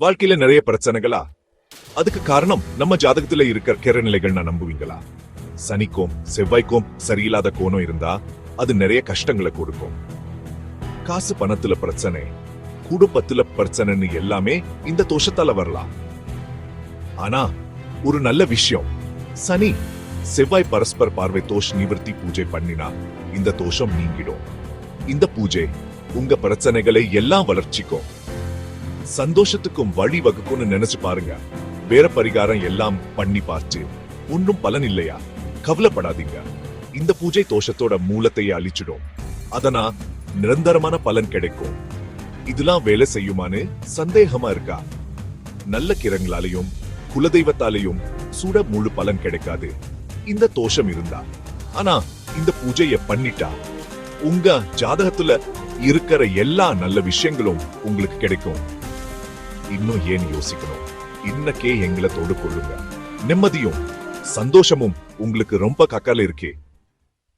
வாழ்க்கையில நிறைய பிரச்சனைகளா? அதுக்கு காரணம் நம்ம ஜாதகத்துல இருக்கிற கிரநிலைகள் நான் நம்புவீங்களா? சனிக்கும் செவ்வாய்க்கும் சரியில்லாத கோணம் இருந்தா அது நிறைய கஷ்டங்களை கொடுக்கும். காசு பணத்துல பிரச்சனை குடும்பத்துல பிரச்சனைன்னு எல்லாமே இந்த தோஷத்தால வரலாம். ஆனா ஒரு நல்ல விஷயம். சனி செவ்வாய் பரஸ்பர பார்வை தோஷ் நிவர்த்தி பூஜை பண்ணினா இந்த தோஷம் நீங்கிடும். இந்த பூஜை உங்க பிரச்சனைகளை எல்லாம் வளர்ச்சிக்கும். சந்தோஷத்துக்கும் வழி வகுக்கும்னு நினைச்சு பாருங்க. வேற பரிகாரம் எல்லாம் பண்ணி பார்த்து ஒன்றும் பலன் இல்லையா? கவலைப்படாதீங்க. இந்த பூஜை தோஷத்தோட மூலத்தையே அழிச்சிடும். அதனா நிரந்தரமான பலன் கிடைக்கும். இதெல்லாம் வேலை செய்யுமான்னு சந்தேகமா இருக்கா? நல்ல கிரங்களாலையும் குலதெய்வத்தாலையும் சுட முழு பலன் கிடைக்காது. இந்த தோஷம் இருந்தா. ஆனா இந்த பூஜைய பண்ணிட்டா உங்க ஜாதகத்துல இருக்கிற எல்லா நல்ல விஷயங்களும் உங்களுக்கு கிடைக்கும். இன்னும் ஏன் யோசிக்கணும்? இன்னக்கே எங்களை தொடு கொள்ளுங்க நிம்மதியும் சந்தோஷமும் உங்களுக்கு ரொம்ப கக்கால இருக்கே.